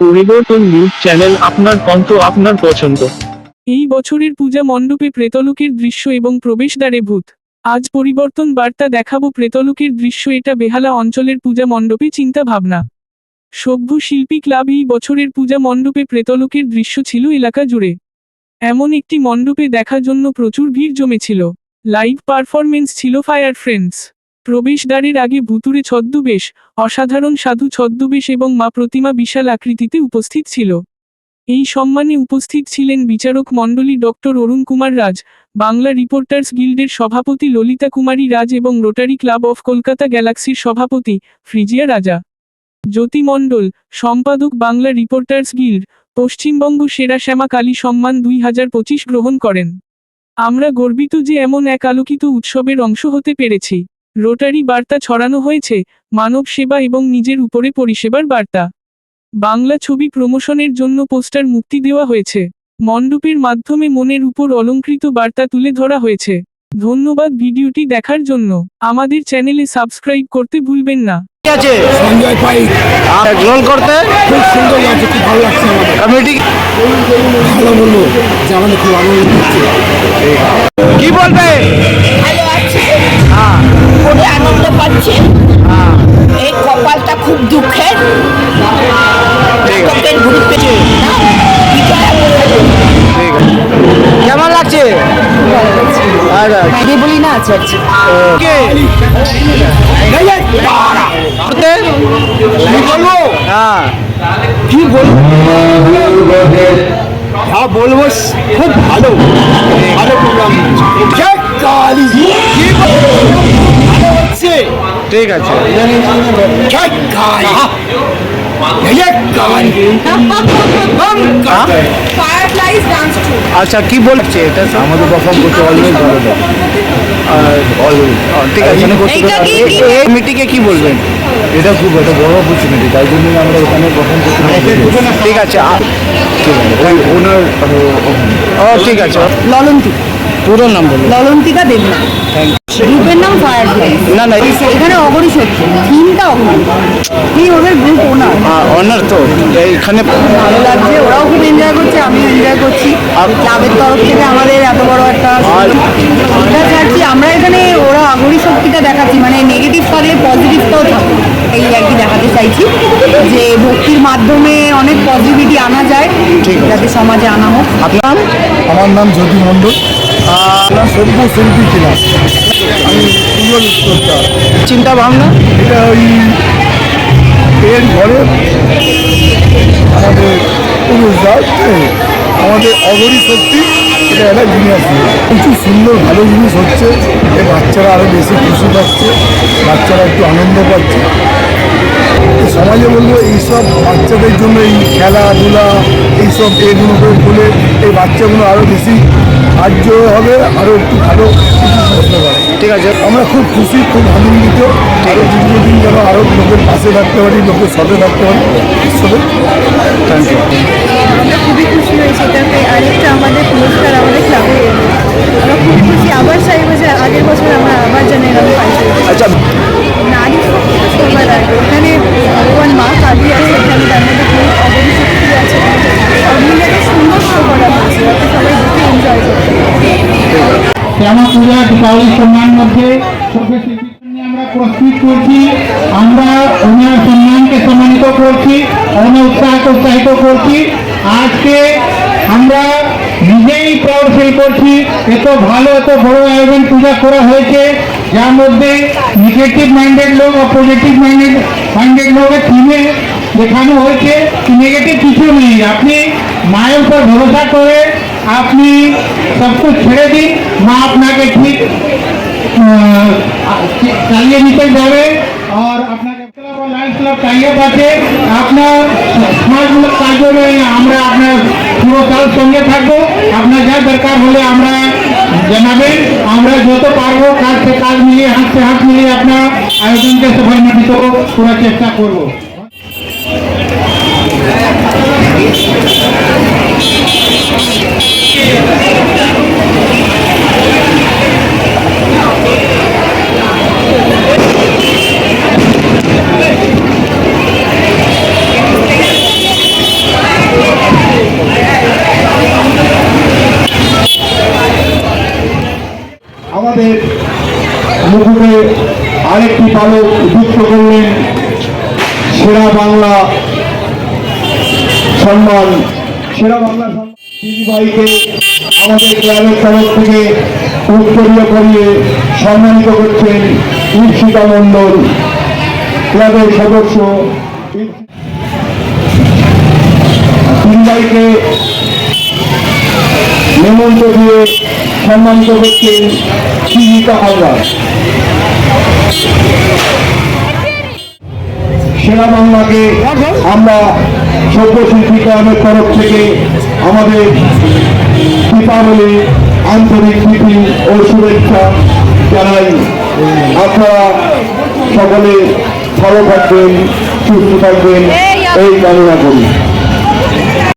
পরিবর্তন news channel আপনার কণ্ঠ আপনার পছন্দ। এই বছরের পূজা মণ্ডপে প্রেতলোকের দৃশ্য এবং প্রবেশদ্বারে ভূত। আজ পরিবর্তন বার্তা দেখাবো প্রেতলোকের দৃশ্য, এটা বেহালা অঞ্চলের পূজা মণ্ডপে চিন্তা ভাবনা। সভ্য শিল্পী ক্লাব এই বছরের পূজা মণ্ডপে প্রেতলোকের দৃশ্য ছিল এলাকা জুড়ে। এমন একটি মণ্ডপে দেখার জন্য প্রচুর ভিড় জমেছিল। লাইভ পারফরমেন্স ছিল ফায়ার ফ্রেন্ডস। প্রবেশদ্বারের আগে ভুতুরে ছদ্মবেশ, অসাধারণ সাধু ছদ্মবেশ এবং মা প্রতিমা বিশাল আকৃতিতে উপস্থিত ছিল। এই সম্মানে উপস্থিত ছিলেন বিচারক মণ্ডলী ডক্টর অরুণ কুমার রাজ, বাংলা রিপোর্টার্স গিল্ডের সভাপতি ললিতা কুমারী রাজ এবং রোটারি ক্লাব অফ কলকাতা গ্যালাক্সির সভাপতি ফ্রিজিয়া রাজা। জ্যোতি মণ্ডল সম্পাদক বাংলা রিপোর্টার্স গিল্ড, পশ্চিমবঙ্গ সেরা শ্যামা কালী সম্মান দুই হাজার পঁচিশ গ্রহণ করেন। আমরা গর্বিত যে এমন এক আলোকিত উৎসবের অংশ হতে পেরেছি। রোটারি বার্তা ছড়ানো হয়েছে মানব সেবা এবং নিজের উপরে পরিষেবার বার্তা। বাংলা ছবি প্রমোশনের জন্য পোস্টার মুক্তি দেওয়া হয়েছে। মণ্ডপের মাধ্যমে মনের উপর অলঙ্কৃত বার্তা তুলে ধরা হয়েছে। ধন্যবাদ ভিডিওটি দেখার জন্য। আমাদের চ্যানেলে সাবস্ক্রাইব করতে ভুলবেন না। ঠিক আছে। সঞ্জয় পাইক। গ্রহণ করতে? খুব সুন্দর লাগছে খুব ভালো লাগছে কমিটি? ভালো বলব যে আমাদের খুব আনন্দ হচ্ছে কি বলবে? ভালো আছে। হ্যাঁ। খুবই আনন্দ পাচ্ছি। হ্যাঁ। এই কপালটা খুব দুঃখের। ঠিক আছে। লোকের ঘুরে পেয়েছে না বিজয়া বলে। ঠিক আছে কেমন লাগছে? আচ্ছা বলি না আছে কি বলব? হ্যাঁ। কি বলব হ্যাঁ বলব খুব ভালো। ভালো প্রোগ্রাম ঠিক আছে। আচ্ছা কি বলছে এটা আমাদের পারফর্ম করতে অলওয়েজ ভালো অলওয়েজ ঠিক আছে এই কমিটিকে কি বলবেন? এটা খুব একটা বড় অপরচুনিটি তাই জন্যই আমরা এখানে প্রথম করতে ঠিক আছে ওনার ও ঠিক আছে। ললন্তি। পুরো নাম বলুন। ললন্তিকা দেবনা থ্যাংক গ্রুপের নাম ফায়ারফ্লাই না না এখানে অগরি সত্যি থিমটা অগরি এই ওদের গ্রুপ ওনার অনার তো। এইখানে ভালো লাগছে। ওরাও খুব এনজয় করছে আমিও এনজয় করছি। আর ক্লাবের তরফ থেকে আমাদের এত বড় একটা এটা আমরা এখানে ওরা আগরি শক্তিটা দেখাচ্ছি। মানে নেগেটিভ থাকলে পজিটিভটাও থাকে এই আর কি দেখাতে চাইছি। যে ভক্তির মাধ্যমে অনেক পজিটিভিটি আনা যায়। যাতে সমাজে আনা হোক। আপনার? আমার নাম জ্যোতি মণ্ডল। আমার সভ্য শিল্পী উত্তরটা চিন্তা ভাবনা এটা ওই এর ঘরে আমাদের পুরুষরা আমাদের অগরী শক্তি, এটা একটা জিনিস প্রচুর সুন্দর, ভালো জিনিস হচ্ছে। এই বাচ্চারা আরও বেশি খুশি পাচ্ছে বাচ্চারা একটু আনন্দ পাচ্ছে। সমাজে বলব, এইসব বাচ্চাদের জন্য এই খেলাধুলা, এইসব এগুলো করে বলে এই বাচ্চাগুলো আরও বেশি সাহায্য হবে আরও একটু ভালো ঠিক আছে। আমরা খুব খুশি খুব আনন্দিত। আরও দীর্ঘদিন যেন আরও লোকের পাশে থাকতে পারি লোকের সাথে থাকতে পারি। ঈশ্বরের থ্যাংক ইউ আমরা খুবই খুশি হয়েছি এটাতে আরেকটা আমাদের পুরস্কার আমাদের ক্লাবে আমরা খুব খুশি। আবার চাইব যে আগের বছর আমরা আবার যেন এরকম পাই। আচ্ছা। নারী সবার আগে এখানে ভগবান মা কালী আছে এখানে তার মধ্যে শ্যামা পূজা দীপাবলির সম্মান মধ্যে আমরা প্রস্তুত করছি। আমরা ওনার সম্মানকে সম্মানিত করছি ওনার উৎসাহকে উৎসাহিত করছি। আজকে আমরা নিজেই প্রাউড ফিল করছি, এত ভালো, এত বড় আয়োজন পূজা করা হয়েছে। যার মধ্যে নেগেটিভ মাইন্ডেড লোক ও পজিটিভ মাইন্ডেড মাইন্ডেড লোকের থিমে দেখানো হয়েছে। নেগেটিভ কিছু নেই। আপনি মায়ের উপর ভরসা করে আপনি সব কিছু ছেড়ে দিন মা আপনাকে ঠিক আহ, চালিয়ে নিতে যাবে আর আপনাকে লাইন্স ক্লাব টাইপ আছে আপনার সমাজমূলক কার্যক্রমে আমরা আপনার পুরো কাল সঙ্গে থাকব আপনার যা দরকার হলে আমরা জানাবেন আমরা যত পারব কাজকে কাজ মিলিয়ে হাতে হাত মিলিয়ে আপনার আয়োজনকে সফলমণ্ডিত করার চেষ্টা করব আমাদের মুকুটে আরেকটি পালক যুক্ত করলেন সেরা বাংলা সম্মান সেরা বাংলা করিয়ে সম্মানিত করছেন মণ্ডল ক্লাবের সদস্য। নেমন্ত দিয়ে সম্মানিত করছেন সুজিতা হালদার। সেরা বাংলাকে আমরা সভ্যশিল্পী ক্লাবের তরফ থেকে আমাদের দীপাবলি আন্তরিক প্রীতি ও শুভেচ্ছা জানাই। আপনারা সকলে ভালো থাকবেন, সুস্থ থাকবেন। এই কামনা করি।